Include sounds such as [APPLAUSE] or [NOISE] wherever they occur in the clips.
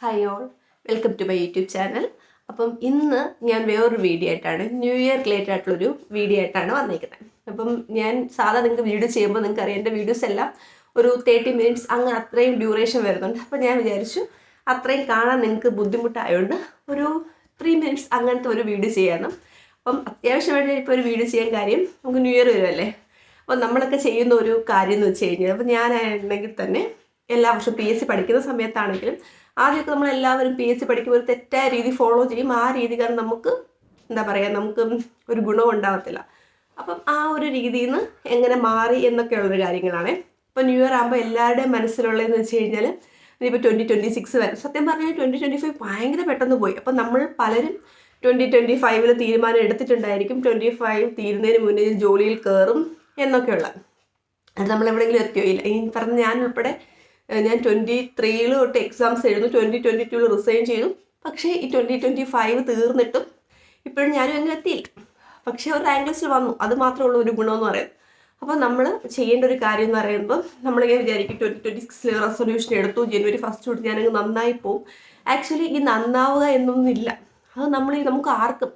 Hi all welcome to my YouTube channel അപ്പം ഇന്ന് ഞാൻ വേറൊരു വീഡിയോ ആയിട്ടാണ് ന്യൂ ഇയർ റിലേറ്റഡ് ആയിട്ടുള്ളൊരു വീഡിയോ ആയിട്ടാണ് വന്നിരിക്കുന്നത് അപ്പം ഞാൻ സാധാരണ നിങ്ങൾക്ക് വീഡിയോ ചെയ്യുമ്പോൾ നിങ്ങൾക്ക് അറിയാം എന്റെ വീഡിയോസ് എല്ലാം ഒരു തേർട്ടി മിനിറ്റ്സ് അങ്ങനെ അത്രയും ഡ്യൂറേഷൻ വരുന്നുണ്ട്. അപ്പം ഞാൻ വിചാരിച്ചു അത്രയും കാണാൻ നിങ്ങൾക്ക് ബുദ്ധിമുട്ടായതുകൊണ്ട് ഒരു ത്രീ മിനിറ്റ്സ് അങ്ങനത്തെ ഒരു വീഡിയോ ചെയ്യാനും അപ്പം അത്യാവശ്യമായിട്ട് ഇപ്പോൾ ഒരു വീഡിയോ ചെയ്യാൻ കാര്യം നമുക്ക് ന്യൂ ഇയർ വരുമല്ലേ? അപ്പം നമ്മളൊക്കെ ചെയ്യുന്ന ഒരു കാര്യം എന്ന് വെച്ച് കഴിഞ്ഞാൽ അപ്പം ഞാനാണെങ്കിൽ തന്നെ എല്ലാ വർഷവും പി എസ് സി പഠിക്കുന്ന സമയത്താണെങ്കിലും ആദ്യമൊക്കെ നമ്മൾ എല്ലാവരും പി എസ് സി പഠിക്കുമ്പോൾ ഒരു തെറ്റായ രീതി ഫോളോ ചെയ്യും. ആ രീതി കാരണം നമുക്ക് എന്താ പറയുക നമുക്ക് ഒരു ഗുണവും ഉണ്ടാകത്തില്ല അപ്പം ആ ഒരു രീതിയിൽ നിന്ന് എങ്ങനെ മാറി എന്നൊക്കെയുള്ളൊരു കാര്യങ്ങളാണ്. ഇപ്പം ന്യൂ ഇയർ ആകുമ്പോൾ എല്ലാവരുടെയും മനസ്സിലുള്ളതെന്ന് വെച്ച് കഴിഞ്ഞാൽ ഇനിയിപ്പോൾ ട്വന്റി ട്വന്റി സിക്സ് വരും. സത്യം പറഞ്ഞാൽ ട്വന്റി ട്വന്റി ഫൈവ് ഭയങ്കര പെട്ടെന്ന് പോയി. അപ്പം നമ്മൾ പലരും ട്വന്റി ട്വന്റി ഫൈവിൽ തീരുമാനം എടുത്തിട്ടുണ്ടായിരിക്കും. ട്വന്റി ഫൈവ് തീരുന്നതിന് മുന്നേ ജോലിയിൽ കയറും എന്നൊക്കെയുള്ള. അത് നമ്മൾ എവിടെയെങ്കിലും എത്തിയോ? ഇല്ല. ഈ പറഞ്ഞ ഞാൻ ഉൾപ്പെടെ ഞാൻ ട്വന്റി ത്രീയിൽ തൊട്ട് എക്സാംസ് എഴുതുന്നു ട്വന്റി ട്വന്റി ടൂവിൽ റിസൈൻ ചെയ്തു. പക്ഷേ ഈ ട്വന്റി ട്വന്റി ഫൈവ് തീർന്നിട്ടും ഇപ്പോഴും ഞാനും അങ്ങനെ എത്തിയില്ല. പക്ഷേ ഒരു റാങ്ക് വന്നു. അത് മാത്രമേ ഉള്ളൂ ഒരു ഗുണമെന്ന് പറയുന്നത് അപ്പോൾ നമ്മൾ ചെയ്യേണ്ട ഒരു കാര്യം എന്ന് പറയുമ്പോൾ നമ്മളിങ്ങനെ വിചാരിക്കും ട്വന്റി ട്വന്റി സിക്സിൽ റെസൊല്യൂഷൻ എടുത്തു ജനുവരി ഫസ്റ്റ് തൊട്ട് ഞാനങ്ങ് നന്നായി പോവും. ആക്ച്വലി ഈ നന്നാവുക എന്നൊന്നും ഇല്ല അത് നമ്മൾ നമുക്ക് ആർക്കും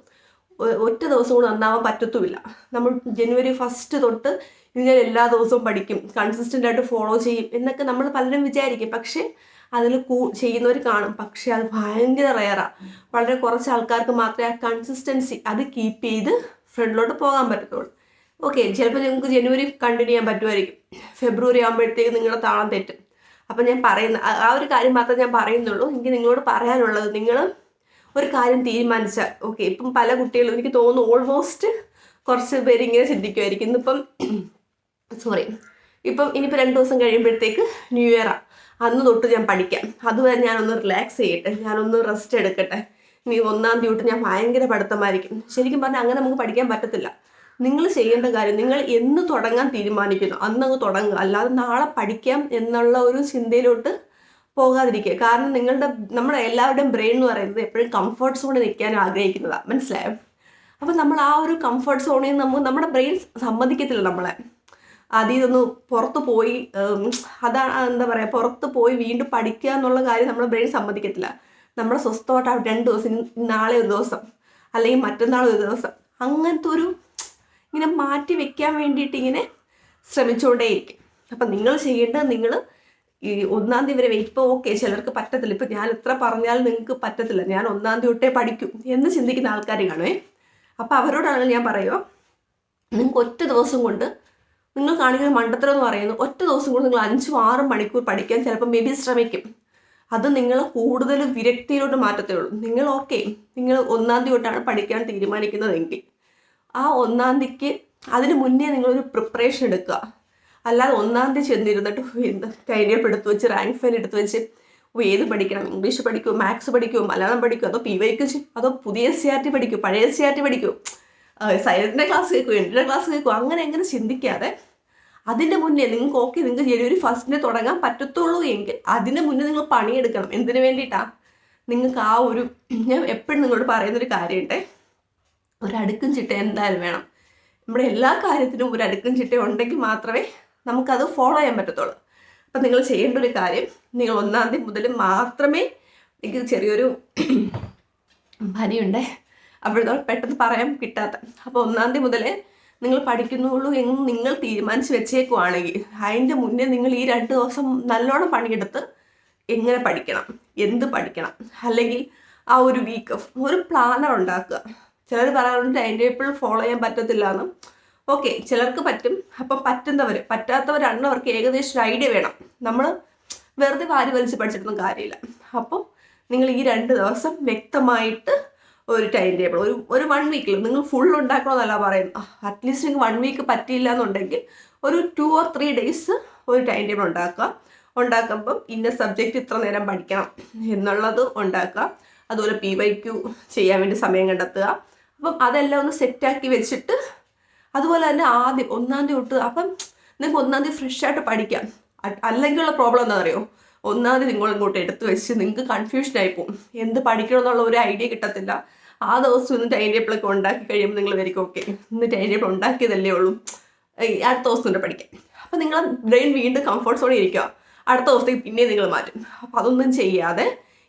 ഒറ്റ ദിവസം കൊണ്ട് നന്നാവാൻ പറ്റത്തുമില്ല. നമ്മൾ ജനുവരി ഫസ്റ്റ് തൊട്ട് ഇത് ഞാൻ എല്ലാ ദിവസവും പഠിക്കും കൺസിസ്റ്റന്റ് ആയിട്ട് ഫോളോ ചെയ്യും എന്നൊക്കെ നമ്മൾ പലരും വിചാരിക്കും. പക്ഷേ അതിൽ കൂ ചെയ്യുന്നവർ കാണും. പക്ഷേ അത് ഭയങ്കര റെയറാണ് വളരെ കുറച്ച് ആൾക്കാർക്ക് മാത്രമേ ആ കൺസിസ്റ്റൻസി അത് കീപ്പ് ചെയ്ത് ഫ്രണ്ടിലോട്ട് പോകാൻ പറ്റത്തുള്ളൂ. ഓക്കെ ചിലപ്പോൾ നിങ്ങൾക്ക് ജനുവരി കണ്ടിന്യൂ ചെയ്യാൻ പറ്റുമായിരിക്കും. ഫെബ്രുവരി ആകുമ്പോഴത്തേക്ക് നിങ്ങളുടെ താളം തെറ്റും. അപ്പം ഞാൻ പറയുന്ന ആ- ഒരു കാര്യം മാത്രമേ ഞാൻ പറയുന്നുള്ളൂ. എനിക്ക് നിങ്ങളോട് പറയാനുള്ളത് നിങ്ങൾ ഒരു കാര്യം തീരുമാനിച്ചാൽ ഓക്കെ ഇപ്പം പല കുട്ടികളും എനിക്ക് തോന്നുന്നു ഓൾമോസ്റ്റ് കുറച്ച് പേര് ഇങ്ങനെ ചിന്തിക്കുമായിരിക്കും. ഇന്നിപ്പം സോറി ഇപ്പം ഇനിയിപ്പോൾ രണ്ട് ദിവസം കഴിയുമ്പോഴത്തേക്ക് ന്യൂ ഇയറാണ് അന്ന് തൊട്ട് ഞാൻ പഠിക്കാം. അതുവരെ ഞാനൊന്ന് റിലാക്സ് ചെയ്യട്ടെ. ഞാനൊന്ന് റെസ്റ്റ് എടുക്കട്ടെ. ഇനി ഒന്നാം തീയതി തൊട്ട് ഞാൻ ഭയങ്കര പഠിത്തമായിരിക്കും. ശരിക്കും പറഞ്ഞാൽ അങ്ങനെ നമുക്ക് പഠിക്കാൻ പറ്റത്തില്ല. നിങ്ങൾ ചെയ്യേണ്ട കാര്യം നിങ്ങൾ എന്ന് തുടങ്ങാൻ തീരുമാനിക്കുന്നു അന്ന് അങ്ങ് തുടങ്ങുക. അല്ലാതെ നാളെ പഠിക്കാം എന്നുള്ള ഒരു ചിന്തയിലോട്ട് പോകാതിരിക്കുക. കാരണം നിങ്ങളുടെ നമ്മുടെ എല്ലാവരുടെയും ബ്രെയിൻ എന്ന് പറയുന്നത് എപ്പോഴും കംഫർട്ട് സോണിൽ നിൽക്കാൻ ആഗ്രഹിക്കുന്നതാണ് മനസ്സിലായോ? അപ്പം നമ്മൾ ആ ഒരു കംഫർട്ട് സോണിൽ നമുക്ക് നമ്മുടെ ബ്രെയിൻ സമ്മതിക്കത്തില്ല നമ്മളെ. അതിൽ നിന്ന് പുറത്ത് പോയി അതാണ് എന്താ പറയുക പുറത്ത് പോയി വീണ്ടും പഠിക്കുക എന്നുള്ള കാര്യം നമ്മുടെ ബ്രെയിൻ സമ്മതിക്കത്തില്ല. നമ്മൾ സ്വസ്ഥമായിട്ട് രണ്ട് ദിവസം നാളെ ഒരു ദിവസം അല്ലെങ്കിൽ മറ്റന്നാൾ ഒരു ദിവസം അങ്ങനത്തെ ഒരു ഇങ്ങനെ മാറ്റി വെക്കാൻ വേണ്ടിയിട്ട് ഇങ്ങനെ ശ്രമിച്ചുകൊണ്ടേയിരിക്കും. അപ്പം നിങ്ങൾ ചെയ്യേണ്ടത് നിങ്ങൾ ഈ ഒന്നാം തീയതി വരെ വെയിറ്റ് ഇപ്പോൾ ഓക്കെ ചിലർക്ക് പറ്റത്തില്ല. ഇപ്പം ഞാൻ എത്ര പറഞ്ഞാലും നിങ്ങൾക്ക് പറ്റത്തില്ല. ഞാൻ ഒന്നാം തീയതി തൊട്ടേ പഠിക്കും എന്ന് ചിന്തിക്കുന്ന ആൾക്കാർ കാണുമേ അപ്പോൾ അവരോടാണ് ഞാൻ പറയുമോ നിങ്ങൾക്ക് ഒറ്റ ദിവസം കൊണ്ട് നിങ്ങൾ കാണിക്കുന്ന മണ്ടത്തരം എന്ന് പറയുന്നത് ഒറ്റ ദിവസം കൊണ്ട് നിങ്ങൾ അഞ്ചും ആറും മണിക്കൂർ പഠിക്കാൻ ചിലപ്പോൾ മേ ബി ശ്രമിക്കും. അത് നിങ്ങളെ കൂടുതൽ വിരക്തിയിലോട്ട് മാറ്റത്തേ ഉള്ളൂ. നിങ്ങൾ ഓക്കെ നിങ്ങൾ ഒന്നാം തീയതി തൊട്ടാണ് പഠിക്കാൻ തീരുമാനിക്കുന്നതെങ്കിൽ. ആ ഒന്നാം തീയതിക്ക് അതിന് മുന്നേ നിങ്ങളൊരു പ്രിപ്പറേഷൻ എടുക്കുക. അല്ലാതെ ഒന്നാം തീയതി ചെന്നിരുന്നിട്ട് എന്ത് ടൈനിയപ്പ് എടുത്തു വെച്ച് റാങ്ക് ഫയൽ എടുത്തു വെച്ച് ഏത് പഠിക്കണം? ഇംഗ്ലീഷ് പഠിക്കുമോ മാത്സ് പഠിക്കുമോ മലയാളം പഠിക്കുമോ അതോ പി വൈക്ക് അതോ പുതിയ സി ആർ ടി പഠിക്കുമോ പഴയ സി ആർ ടി പഠിക്കുമോ സൈലന്റിന്റെ ക്ലാസ് കേൾക്കുമോ എന്റെ ക്ലാസ് കേൾക്കുമോ അങ്ങനെ എങ്ങനെ ചിന്തിക്കാതെ അതിന്റെ മുന്നേ നിങ്ങൾക്ക് ഓക്കെ നിങ്ങൾക്ക് ജനുവരി ഫസ്റ്റിന് തുടങ്ങാൻ പറ്റത്തുള്ളൂ എങ്കിൽ അതിന് മുന്നേ നിങ്ങൾ പണിയെടുക്കണം. എന്തിനു വേണ്ടിയിട്ടാണ് നിങ്ങൾക്ക് ആ ഒരു ഞാൻ എപ്പോഴും നിങ്ങളോട് പറയുന്നൊരു കാര്യമുണ്ട്. ഒരു അടുക്കും ചിട്ട എന്തായാലും വേണം. നമ്മുടെ എല്ലാ കാര്യത്തിനും ഒരു അടുക്കും ചിട്ട ഉണ്ടെങ്കിൽ മാത്രമേ നമുക്കത് ഫോളോ ചെയ്യാൻ പറ്റത്തുള്ളൂ. അപ്പം നിങ്ങൾ ചെയ്യേണ്ട ഒരു കാര്യം നിങ്ങൾ ഒന്നാം തീയതി മുതൽ മാത്രമേ എനിക്ക് ചെറിയൊരു പനിയുണ്ടേ അപ്പോഴത്തോളം പെട്ടെന്ന് പറയാൻ കിട്ടാത്ത. അപ്പോൾ ഒന്നാം തീയതി മുതൽ നിങ്ങൾ പഠിക്കുന്നുള്ളൂ എന്ന് നിങ്ങൾ തീരുമാനിച്ച് വെച്ചേക്കുവാണെങ്കിൽ അതിന്റെ മുന്നേ നിങ്ങൾ ഈ രണ്ട് ദിവസം നല്ലോണം പണിയെടുത്ത് എങ്ങനെ പഠിക്കണം എന്ത് പഠിക്കണം അല്ലെങ്കിൽ ആ ഒരു വീക്ക് ഒരു പ്ലാനർ ഉണ്ടാക്കുക. ചിലർ പറയാറുണ്ട് ടൈം ടേബിൾ ഫോളോ ചെയ്യാൻ പറ്റത്തില്ല എന്നും. ഓക്കെ ചിലർക്ക് പറ്റും. അപ്പം പറ്റുന്നവർ പറ്റാത്തവരാണ് അവർക്ക് ഏകദേശം ഒരു ഐഡിയ വേണം. നമ്മൾ വെറുതെ വാരി വലിച്ച് പഠിച്ചിട്ടൊന്നും കാര്യമില്ല. അപ്പം നിങ്ങൾ ഈ രണ്ട് ദിവസം വ്യക്തമായിട്ട് ഒരു ടൈം ടേബിൾ ഒരു ഒരു വൺ വീക്കിൽ നിങ്ങൾ ഫുൾ ഉണ്ടാക്കണമെന്നല്ല പറയുന്നത്. അറ്റ്ലീസ്റ്റ് നിങ്ങൾക്ക് വൺ വീക്ക് പറ്റിയില്ല എന്നുണ്ടെങ്കിൽ ഒരു ടു ഓർ ത്രീ ഡേയ്സ് ഒരു ടൈം ടേബിൾ ഉണ്ടാക്കുക. ഉണ്ടാക്കുമ്പം ഇന്ന സബ്ജക്റ്റ് ഇത്ര നേരം പഠിക്കണം എന്നുള്ളത് ഉണ്ടാക്കുക. അതുപോലെ പി വൈ ക്യു ചെയ്യാൻ വേണ്ടി സമയം കണ്ടെത്തുക. അപ്പം അതെല്ലാം ഒന്ന് സെറ്റാക്കി വെച്ചിട്ട് അതുപോലെ തന്നെ ആദ്യം ഒന്നാം തീയതി തൊട്ട് അപ്പം നിങ്ങൾക്ക് ഒന്നാം തീയതി ഫ്രഷ് ആയിട്ട് പഠിക്കാം. അല്ലെങ്കിലുള്ള പ്രോബ്ലം എന്താ അറിയോ ഒന്നാം നിങ്ങൾ ഇങ്ങോട്ട് എടുത്തു വെച്ച് നിങ്ങൾക്ക് കൺഫ്യൂഷനായി പോകും എന്ത് പഠിക്കണം എന്നുള്ള ഒരു ഐഡിയ കിട്ടത്തില്ല. ആ ദിവസം ഇന്ന് ടൈം ടേബിളൊക്കെ ഉണ്ടാക്കി കഴിയുമ്പോൾ നിങ്ങൾ വരിക്കും ഓക്കെ ഇന്ന് ടൈം ടേബിൾ ഉണ്ടാക്കിയതല്ലേ ഉള്ളൂ. അടുത്ത ദിവസം കൊണ്ട് പഠിക്കാം. അപ്പം നിങ്ങളെ ബ്രെയിൻ വീണ്ടും കംഫർട്ട് സോണിൽ ഇരിക്കുക. അടുത്ത ദിവസത്തേക്ക് പിന്നെയും നിങ്ങൾ മാറ്റും. അപ്പം അതൊന്നും ചെയ്യാതെ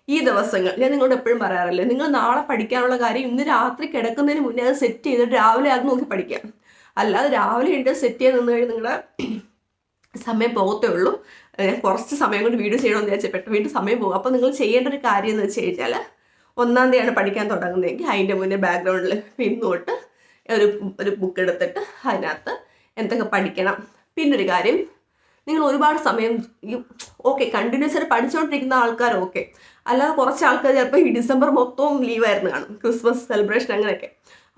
ഈ ദിവസങ്ങൾ ഞാൻ നിങ്ങളോട് എപ്പോഴും പറയാറില്ലേ നിങ്ങൾ നാളെ പഠിക്കാനുള്ള കാര്യം ഇന്ന് രാത്രി കിടക്കുന്നതിന് മുന്നേ അത് സെറ്റ് ചെയ്തിട്ട് രാവിലെ അത് നോക്കി പഠിക്കാം. അല്ലാതെ രാവിലെ ഉണ്ട് സെറ്റ് ചെയ്ത് നിന്ന് കഴിഞ്ഞാൽ നിങ്ങളുടെ സമയം പോകത്തേ ഉള്ളൂ. കുറച്ച് സമയം കൊണ്ട് വീഡിയോ ചെയ്യണമെന്ന് വിചാരിച്ചാൽ പെട്ടെന്ന് വീണ്ടും സമയം പോകും. അപ്പോൾ നിങ്ങൾ ചെയ്യേണ്ട ഒരു കാര്യം എന്ന് വെച്ച് കഴിഞ്ഞാൽ ഒന്നാം തീയതിയാണ് പഠിക്കാൻ തുടങ്ങുന്നതെങ്കിൽ അതിന്റെ മുന്നേ ബാക്ക്ഗ്രൗണ്ടിൽ പിന്നോട്ട് ഒരു ഒരു ബുക്ക് എടുത്തിട്ട് അതിനകത്ത് എന്തൊക്കെ പഠിക്കണം. പിന്നൊരു കാര്യം നിങ്ങൾ ഒരുപാട് സമയം ഓക്കെ കണ്ടിന്യൂസ് ആയിട്ട് പഠിച്ചുകൊണ്ടിരിക്കുന്ന ആൾക്കാർ ഓക്കെ അല്ലാതെ കുറച്ച് ആൾക്കാർ ചിലപ്പോൾ ഈ ഡിസംബർ മൊത്തവും ലീവായിരുന്നു കാണും. ക്രിസ്മസ് സെലിബ്രേഷൻ അങ്ങനെയൊക്കെ.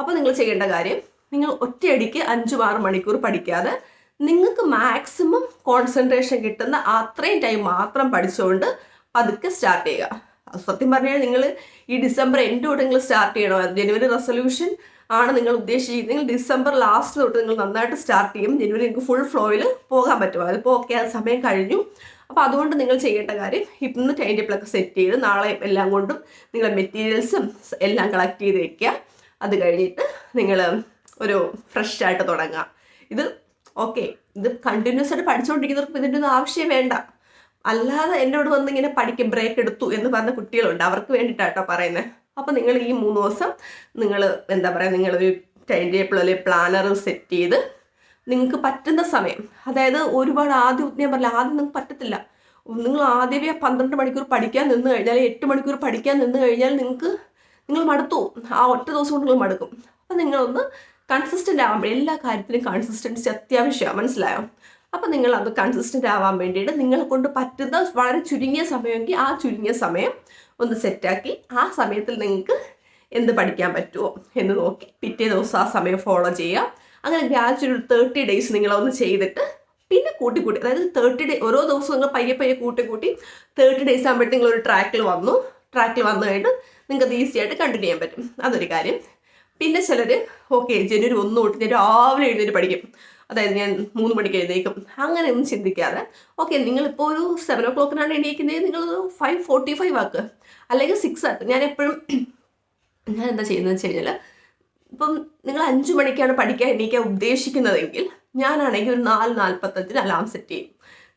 അപ്പോൾ നിങ്ങൾ ചെയ്യേണ്ട കാര്യം നിങ്ങൾ ഒറ്റയടിക്ക് അഞ്ചും ആറ് മണിക്കൂർ പഠിക്കാതെ നിങ്ങൾക്ക് മാക്സിമം കോൺസെൻട്രേഷൻ കിട്ടുന്ന അത്രയും ടൈം മാത്രം പഠിച്ചുകൊണ്ട് പതുക്കെ സ്റ്റാർട്ട് ചെയ്യുക. സത്യം പറഞ്ഞാൽ നിങ്ങൾ ഈ ഡിസംബർ എൻഡ് തൊട്ട് നിങ്ങൾ സ്റ്റാർട്ട് ചെയ്യണോ. ജനുവരി റെസൊല്യൂഷൻ ആണ് നിങ്ങൾ ഉദ്ദേശിച്ചത്. നിങ്ങൾ ഡിസംബർ ലാസ്റ്റ് തൊട്ട് നിങ്ങൾ നന്നായിട്ട് സ്റ്റാർട്ട് ചെയ്യും. ജനുവരി നിങ്ങൾക്ക് ഫുൾ ഫ്ലോയിൽ പോകാൻ പറ്റുമോ അതിപ്പോൾ ഓക്കെ ആ സമയം കഴിഞ്ഞു. അപ്പോൾ അതുകൊണ്ട് നിങ്ങൾ ചെയ്യേണ്ട കാര്യം ഇന്ന് ടൈം ടേബിളൊക്കെ സെറ്റ് ചെയ്ത് നാളെ എല്ലാം കൊണ്ടും നിങ്ങളുടെ മെറ്റീരിയൽസും എല്ലാം കളക്ട് ചെയ്ത് വെക്കുക. അത് കഴിഞ്ഞിട്ട് നിങ്ങൾ ഒരു ഫ്രഷ് ആയിട്ട് തുടങ്ങുക. ഇത് ഓക്കെ ഇത് കണ്ടിന്യൂസ് ആയിട്ട് പഠിച്ചുകൊണ്ടിരിക്കുന്നവർക്ക് ഇതിന്റെ ഒന്നും ആവശ്യം വേണ്ട. അല്ലാതെ എന്നോട് വന്ന് ഇങ്ങനെ പഠിക്കും ബ്രേക്ക് എടുത്തു എന്ന് പറഞ്ഞ കുട്ടികളുണ്ട്. അവർക്ക് വേണ്ടിയിട്ടാട്ടോ പറയുന്നത് അപ്പോൾ നിങ്ങൾ ഈ മൂന്ന് ദിവസം നിങ്ങൾ എന്താ പറയുക നിങ്ങളൊരു ടൈം ടേബിൾ അല്ലെങ്കിൽ പ്ലാനർ സെറ്റ് ചെയ്ത് നിങ്ങൾക്ക് പറ്റുന്ന സമയം അതായത് ഒരുപാട് ആദ്യം ഞാൻ പറഞ്ഞില്ല ആദ്യം നിങ്ങൾക്ക് പറ്റത്തില്ല. നിങ്ങൾ ആദ്യമേ പന്ത്രണ്ട് മണിക്കൂർ പഠിക്കാൻ നിന്ന് കഴിഞ്ഞാൽ എട്ട് മണിക്കൂർ പഠിക്കാൻ നിന്ന് കഴിഞ്ഞാൽ നിങ്ങൾക്ക് നിങ്ങൾ മടുത്തു ആ ഒറ്റ ദിവസം കൊണ്ട് നിങ്ങൾ മടുക്കും. അപ്പം നിങ്ങളൊന്ന് കൺസിസ്റ്റന്റ് ആകുമ്പോൾ എല്ലാ കാര്യത്തിലും കൺസിസ്റ്റൻസി അത്യാവശ്യമാണ് മനസ്സിലായോ? അപ്പോൾ നിങ്ങൾ അത് കൺസിസ്റ്റന്റ് ആവാൻ വേണ്ടിയിട്ട് നിങ്ങളെ കൊണ്ട് പറ്റുന്ന വളരെ ചുരുങ്ങിയ സമയമെങ്കിൽ ആ ചുരുങ്ങിയ സമയം ഒന്ന് സെറ്റാക്കി ആ സമയത്തിൽ നിങ്ങൾക്ക് എന്ത് പഠിക്കാൻ പറ്റുമോ എന്ന് നോക്കി. പിറ്റേ ദിവസം ആ സമയം ഫോളോ ചെയ്യുക. അങ്ങനെ ഗ്രാജുവൽ തേർട്ടി ഡേയ്സ് നിങ്ങളൊന്ന് ചെയ്തിട്ട് പിന്നെ കൂട്ടി കൂട്ടി അതായത് തേർട്ടി ഡേ ഓരോ ദിവസവും നിങ്ങൾ പയ്യെ പയ്യെ കൂട്ടി കൂട്ടി തേർട്ടി ഡേയ്സ് ആകുമ്പോഴത്തേക്കും നിങ്ങൾ ഒരു ട്രാക്കിൽ വന്നു. ട്രാക്കിൽ വന്നു കഴിഞ്ഞിട്ട് നിങ്ങൾക്ക് അത് ഈസി ആയിട്ട് കണ്ടിന്യൂ ചെയ്യാൻ പറ്റും. അതൊരു കാര്യം. പിന്നെ ചിലർ ഓക്കെ ജനുവരി ഒന്ന് തൊട്ട് ഞാൻ രാവിലെ എഴുന്നേറ്റ് പഠിക്കും. അതായത് ഞാൻ മൂന്ന് മണിക്ക് എഴുന്നേക്കും അങ്ങനെ ഒന്നും ചിന്തിക്കാതെ ഓക്കെ നിങ്ങളിപ്പോൾ ഒരു സെവൻ ഓ ക്ലോക്കിനാണ് എണീക്കുന്നത് നിങ്ങൾ ഫൈവ് ഫോർട്ടി ഫൈവ് ആക്കുക അല്ലെങ്കിൽ സിക്സ് ആക്കുക ഞാൻ എപ്പോഴും [CLEARS THROAT] ഞാൻ എന്താ ചെയ്യുന്നത് വെച്ച് കഴിഞ്ഞാൽ ഇപ്പം നിങ്ങൾ അഞ്ച് മണിക്കാണ് പഠിക്കാൻ എണീക്കാൻ ഉദ്ദേശിക്കുന്നതെങ്കിൽ ഞാനാണെങ്കിൽ ഒരു നാല് നാൽപ്പത്തഞ്ചിന് അലാം സെറ്റ് ചെയ്യും.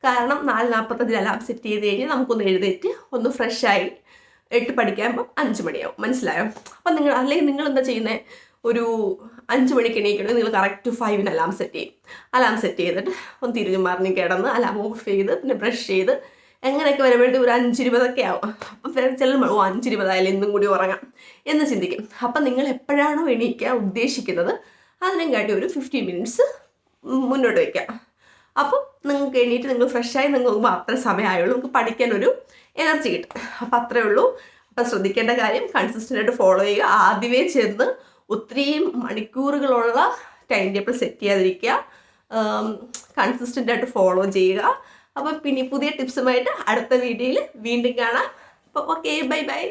കാരണം നാല് നാൽപ്പത്തഞ്ചിന് അലാം സെറ്റ് ചെയ്ത് കഴിഞ്ഞാൽ നമുക്കൊന്ന് എഴുന്നേറ്റ് ഒന്ന് ഫ്രഷായി എട്ട് പഠിക്കുമ്പോൾ അഞ്ച് മണിയാവും. മനസ്സിലായോ? അപ്പം നിങ്ങൾ അല്ലെങ്കിൽ നിങ്ങൾ എന്താ ചെയ്യുന്നത് ഒരു അഞ്ച് മണിക്ക് എണീക്കണം. നിങ്ങൾ കറക്റ്റ് ഫൈവിന് അലാം സെറ്റ് ചെയ്യും. അലാം സെറ്റ് ചെയ്തിട്ട് ഒന്ന് തിരിഞ്ഞു മറിഞ്ഞ് കിടന്ന് അലാം ഓഫ് ചെയ്ത് പിന്നെ ബ്രഷ് ചെയ്ത് എങ്ങനെയൊക്കെ വരുമ്പോഴത്തേക്ക് ഒരു അഞ്ചിരുപതൊക്കെ ആവും. അപ്പം ചില ഓ അഞ്ചിരുപതായാലും ഇന്നും കൂടി ഉറങ്ങാം. എന്ന് ചിന്തിക്കും. അപ്പം നിങ്ങൾ എപ്പോഴാണോ എണീക്കാൻ ഉദ്ദേശിക്കുന്നത്? അതിനും കാട്ടി ഒരു ഫിഫ്റ്റീൻ മിനിറ്റ്സ് മുന്നോട്ട് വയ്ക്കാം. അപ്പം നിങ്ങൾക്ക് എണീറ്റ് നിങ്ങൾ ഫ്രഷായി നിങ്ങൾ നോക്കുമ്പോൾ അത്ര സമയമായുള്ളൂ നിങ്ങൾക്ക് പഠിക്കാനൊരു എനർജി കിട്ടും. അപ്പം അത്രേ ഉള്ളൂ. അപ്പം ശ്രദ്ധിക്കേണ്ട കാര്യം കൺസിസ്റ്റന്റ് ആയിട്ട് ഫോളോ ചെയ്യുക. ആദ്യമേ ചെന്ന് ഒത്തിരിയും മണിക്കൂറുകളുള്ള ടൈം ടേബിൾ സെറ്റ് ചെയ്യാതിരിക്കുക. കൺസിസ്റ്റന്റ് ആയിട്ട് ഫോളോ ചെയ്യുക. അപ്പോൾ പിന്നെ പുതിയ ടിപ്സുമായിട്ട് അടുത്ത വീഡിയോയിൽ വീണ്ടും കാണാം. അപ്പോൾ ഓക്കെ ബൈ ബൈ